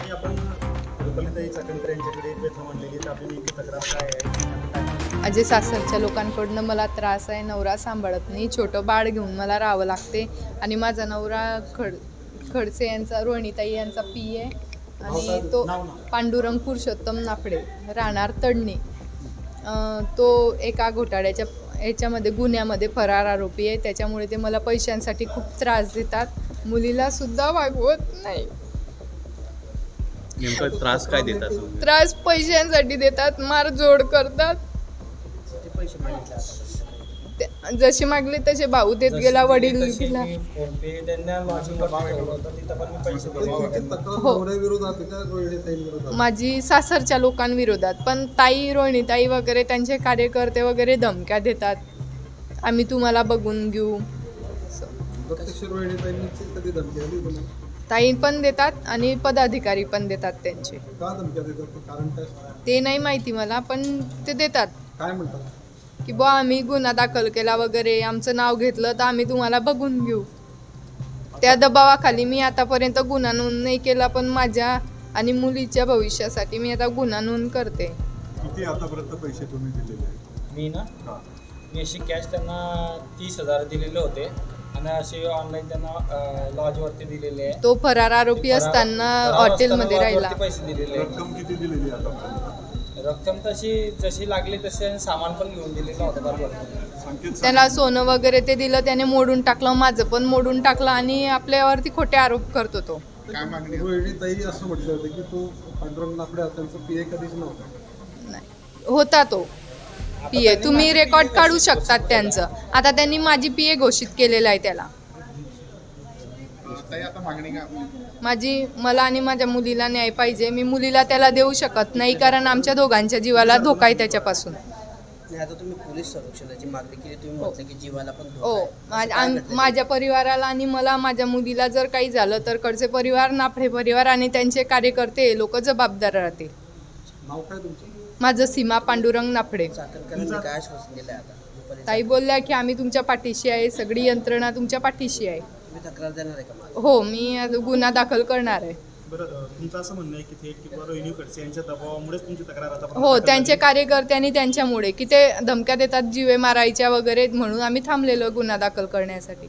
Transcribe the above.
आणि आपण रुपालीताई चाकणकर यांच्याकडे व्यथा मांडलेली तर आपली नेमकी तक्रार काय आहे काय माझे सासरच्या लोकांकडनं मला त्रास आहे नवरा सांभाळत नाही छोटं बाळ घेऊन मला राहावं लागते आणि माझा नवरा खड खडसे यांचा रोहिणीताई यांचा पी आहे आणि तो. पांडुरंग पुरुषोत्तम नाफडे राहणार तडणी. तो एका घोटाळ्याच्या याच्यामध्ये गुन्ह्यामध्ये फरार आरोपी आहे त्याच्यामुळे ते मला पैशांसाठी खूप त्रास देतात. मुलीला सुद्धा वागवत नाही. नेमका त्रास काय देतात? त्रास पैशांसाठी देतात करतात. ते- जसे मागले तसे भाऊ देत गेला वडील दिला. फोनपे त्यांना लॉजिंग ठेवलं होतं तिथं पण मी पैसे दिले तुमची तक्रार हो. नवऱ्याविरोधात आहे का रोहिणीताईंविरोधात माझी सासरच्या लोकांविरोधात पण ताई रोहिणीताई वगैरे त्यांचे कार्यकर्ते वगैरे धमक्या देतात. आम्ही तुम्हाला बघून घेऊ. प्रत्यक्ष रोहिणीताईंची कधी धमकी आली तुम्हाला ताई पण देतात आणि पदाधिकारी पण देतात त्यांचे. का धमक्या देतात? ते कारण काय? ते नाही माहिती मला पण ते देतात. काय म्हणतात? की बुवा आम्ही गुन्हा दाखल केला वगैरे आमचं नाव घेतलं तर आम्ही तुम्हाला बघून घेऊ. त्या दबावाखाली मी आतापर्यंत गुन्हा नोंद नाही केला पण माझ्या आणि मुलीच्या भविष्यासाठी मी आता गुन्हा नोंद करते. किती आतापर्यंत पैसे तुम्ही दिलेले आहेत? मी ना? हा. मी अशी कॅश त्यांना तीस हजार दिलेले होते. आणि असे ऑनलाईन त्यांना लॉजवरती दिलेले आहे. तो फरार आरोपी असताना हॉटेलमध्ये राहिला. पैसे दिलेले आहे. रक्कम किती दिलेली आहे आतापर्यंत रक्कम तशी जशी लागली तसे सामान पण घेऊन दिलेलं होतं बरोबर. संकेत. त्याला सोनं वगैरे ते दिलं त्याने मोडून टाकलं माझं पण मोडून टाकलं आणि आपल्यावरती खोटे आरोप करतो तो. रोहिणीताई असं म्हटलं होतं की तो पांडुरंग नाफडे हा त्यांचा पी ए कधीच नव्हता. नाही. होता तो. पी ए तुम्ही रेकॉर्ड काढू शकतात त्यांचं. आता त्यांनी माझी पी ए घोषित केलेलं आहे त्याला. माझी मला आणि माझ्या मुलीला न्याय पाहिजे. मी मुलीला त्याला देऊ शकत नाही कारण आमच्या दोघांच्या जीवाला धोका आहे त्याच्यापासून. नाही आता तुम्ही पोलीस संरक्षणाची मागणी केली. तुम्ही म्हटलं की जीवाला पण धोका हो. घडलं? माझ्या परिवाराला आणि मला माझ्या मुलीला जर काही झालं तर कडचे परिवार नाफडे परिवार आणि त्यांचे कार्यकर्ते लोक जबाबदार राहतील. नाव काय तुमचं? माझं सीमा पांडुरंग नाफडे. चाकणकरांनी काय आश्वासन दिलं आता? दुपारी ताई बोलल्या की आम्ही तुमच्या पाठीशी आहे सगळी यंत्रणा तुमच्या पाठीशी आहे. तुम्ही तक्रार देणार आहे का मला? हो मी गुन्हा दाखल करणार आहे. बरं अं, तुमचं असं म्हणणं आहे की थेट किंवा रोहिणी खडसे यांच्या दबावामुळेच तुमची तक्रार आता हो त्यांचे कार्यकर्ते आणि त्यांच्यामुळे की ते धमक्या देतात जीवे मारायच्या वगैरे म्हणून आम्ही थांबलेलो गुन्हा दाखल करण्यासाठी.